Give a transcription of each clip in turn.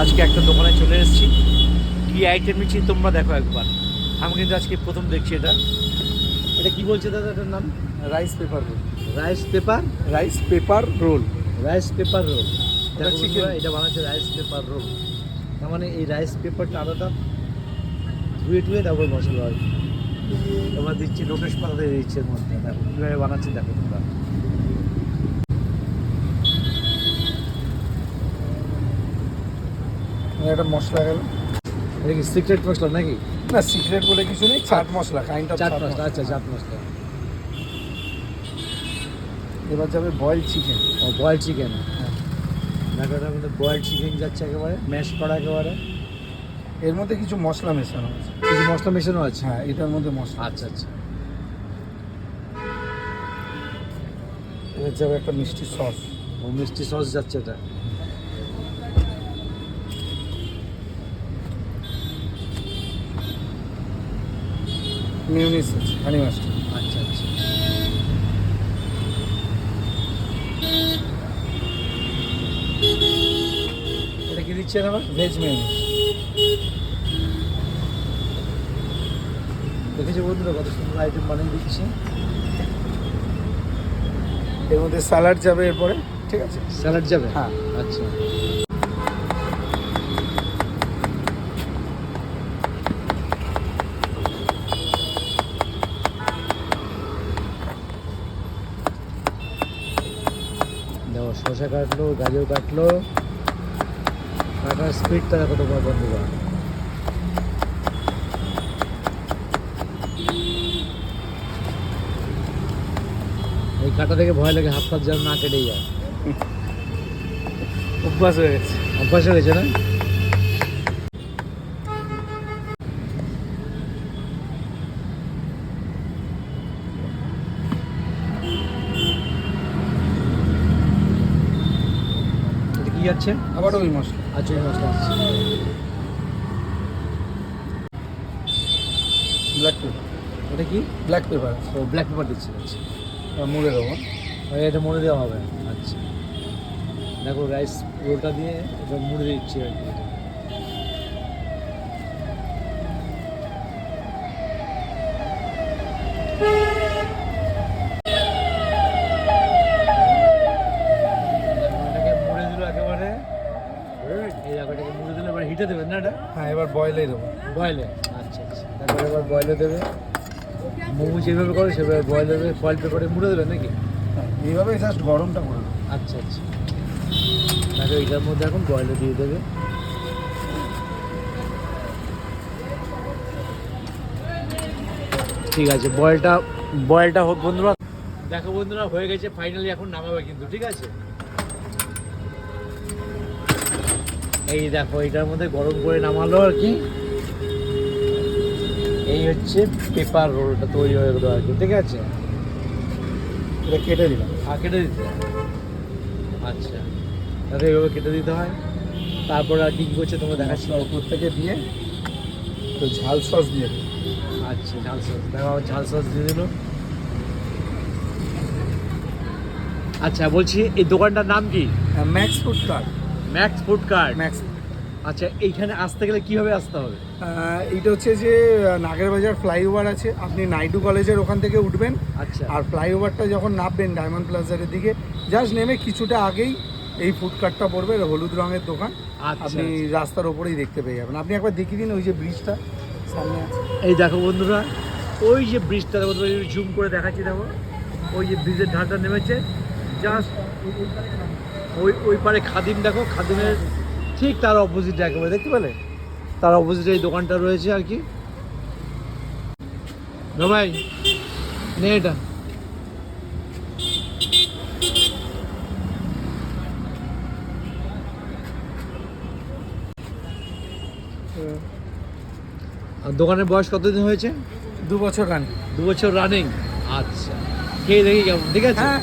আজকে একটা দোকানে চলে এসেছি। কি আইটেম নিচ্ছি তোমরা দেখো একবার। আমি কিন্তু আজকে প্রথম দেখছি এটা। এটা কি বলছে দাদা এটার নাম? Rice paper roll rice paper rice paper roll rice paper roll. এটা বানাচ্ছে রাইস পেপার রোল তার মানে এই রাইস পেপারটা আলাদা। ধুয়ে টুয়ে তারপর মশলা হয়। তোমরা দিচ্ছি লোটেশ পাতা দিয়ে দিচ্ছে মধ্যে। দেখো কীভাবে বানাচ্ছি দেখো তোমরা। একটা মশলা গেল। এটা কি সিক্রেট মশলা নাকি? না সিক্রেট বলে কিছু নেই চাট মশলা কাইন্ড অফ চাট মশলা আচ্ছা চাট মশলা। এবার যাবে বয়েল চিকেন ও বয়েল চিকেন এটার মধ্যে বয়েল চিকেন যাচ্ছে একেবারে ম্যাশ করা একেবারে। এর মধ্যে কিছু মশলা মেশানো আছে। কিছু মশলা মেশানো আছে? হ্যাঁ এটার মধ্যে মশলা। আচ্ছা আচ্ছা। এবার যাবে একটা মিষ্টি সস। ও মিষ্টি সস যাচ্ছে এটা। Mayonnaise honey mustard. আচ্ছা আচ্ছা। এটা কি দিচ্ছেন আবার? Veg mayonnaise. দেখেছি বন্ধুরা কত সুন্দর আইটেম বানিয়ে দিচ্ছে? এর মধ্যে স্যালাড যাবে এরপরে ঠিক আছে? স্যালাড যাবে? হ্যাঁ। আচ্ছা। শশা কাটলো গাজর কাটলো। কাটার স্পিডটা দেখো তোমার বন্ধুরা। এই কাটা থেকে ভয় লাগে হাত পাত যেন না কেটে যায়। অভ্যাস হয়ে গেছে। অভ্যাস হয়ে গেছে না? কি যাচ্ছে? আবার ওই মশলা। আচ্ছা এই মশলা আছে। ব্ল্যাক পেপার এটা কি? ব্ল্যাক পেপার ও ব্ল্যাক পেপার দিচ্ছে আচ্ছা। মুড়ে দেবো। এটা মুড়ে দেওয়া হবে আচ্ছা। দেখো রাইস রোলটা দিয়ে এটা মুড়ে দিচ্ছি আর কি এটা। দেখো, এটাকে মুড়ে দিল একেবারে এই দেখো এটাকে মুড়ে দিলে এবার হিটে দেবেন না এটা? হ্যাঁ এবার বয়েলেই দেবো। বয়েলে আচ্ছা আচ্ছা। তারপরে এবার বয়েলে দেবে। মোমো যেভাবে করে সেভাবে বয়েলে দেবে। ফয়েল পেপারে মুড়ে দেবেন নাকি? এইভাবে জাস্ট গরমটা করে দেবো। আচ্ছা আচ্ছা। তাহলে এটার মধ্যে এখন বয়েলে দিয়ে দেবে। ঠিক আছে বয়েলটা বয়েলটা হোক বন্ধুরা। দেখো বন্ধুরা হয়ে গেছে ফাইনালি এখন নামাবে কিন্তু ঠিক আছে? এই দেখো এটার মধ্যে গরম করে নামালো আর কি। এই হচ্ছে পেপার রোলটা তৈরি হয়ে গেলো আর কি ঠিক আছে? এটা কেটে দিলাম। আর কেটে দিতে হয়? আচ্ছা তাহলে এইভাবে কেটে দিতে হয়। তারপর আর কি করছে তোমরা দেখাচ্ছি। মশলা উপর থেকে দিয়ে তো ঝাল সস দিয়ে আচ্ছা ঝাল সস। দেখো ঝাল সস দিয়ে দিল। আচ্ছা বলছি এই দোকানটার নাম কি? Max Food Cart. Max Food Cart Max আচ্ছা এইখানে আসতে গেলে কীভাবে আসতে হবে? এইটা হচ্ছে যে নাগেরবাজার ফ্লাইওভার আছে। আপনি নাইডু কলেজের ওখান থেকে উঠবেন। আচ্ছা। আর ফ্লাইওভারটা যখন নামবেন ডায়মন্ড প্লাজারের দিকে জাস্ট নেমে কিছুটা আগেই এই ফুড কার্টটা পড়বে হলুদ রঙের দোকান। আচ্ছা আপনি রাস্তার ওপরেই দেখতে পেয়ে যাবেন। আপনি একবার দেখিয়ে দিন ওই যে ব্রিজটা সামনে আছে। এই দেখো বন্ধুরা ওই যে ব্রিজটা দেখো জুম করে দেখাচ্ছি দেখো। ওই যে ব্রিজের ঢালটা নেমেছে জাস্ট ওই ওই পারে খাদিম দেখো খাদিমের ঠিক তার অপোজিটে একেবারে দেখতে পেলে? তার অপোজিটে এই দোকানটা রয়েছে আর কি। ভাই নে এটা। আর দোকানের বয়স কতদিন হয়েছে? দু বছর রান দু বছর রানিং আচ্ছা। খেয়ে দেখি কেমন ঠিক আছে? হ্যাঁ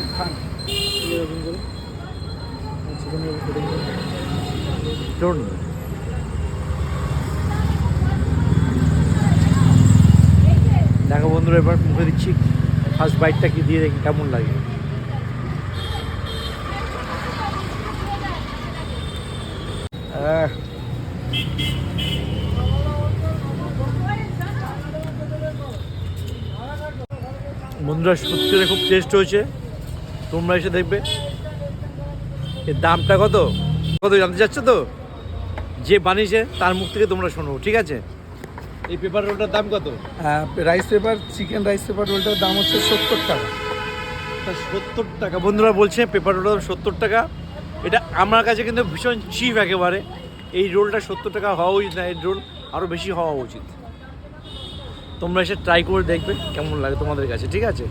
চলুন দেখো বন্ধুরা, এবার মুখে দিচ্ছি ফার্স্ট বাইটটা কি দিয়ে দেখি কেমন লাগে। বন্ধুরা, সত্যি খুব টেস্ট হয়েছে। তোমরা এসে দেখবে। এর দামটা কত? কত জানতে চাচ্ছ তো? যে বানিয়েছে তার মুখ থেকে তোমরা শোনো ঠিক আছে? এই পেপার রোলটার দাম কত? Rice paper chicken rice paper রোলটার দাম হচ্ছে সত্তর টাকা। সত্তর টাকা। বন্ধুরা বলছে পেপার রোলটার দাম সত্তর টাকা। এটা আমার কাছে কিন্তু ভীষণ চিপ একেবারে। এই রোলটা সত্তর টাকা হওয়া উচিত না এই রোল আরও বেশি হওয়া উচিত। তোমরা এসে ট্রাই করে দেখবে কেমন লাগে তোমাদের কাছে ঠিক আছে?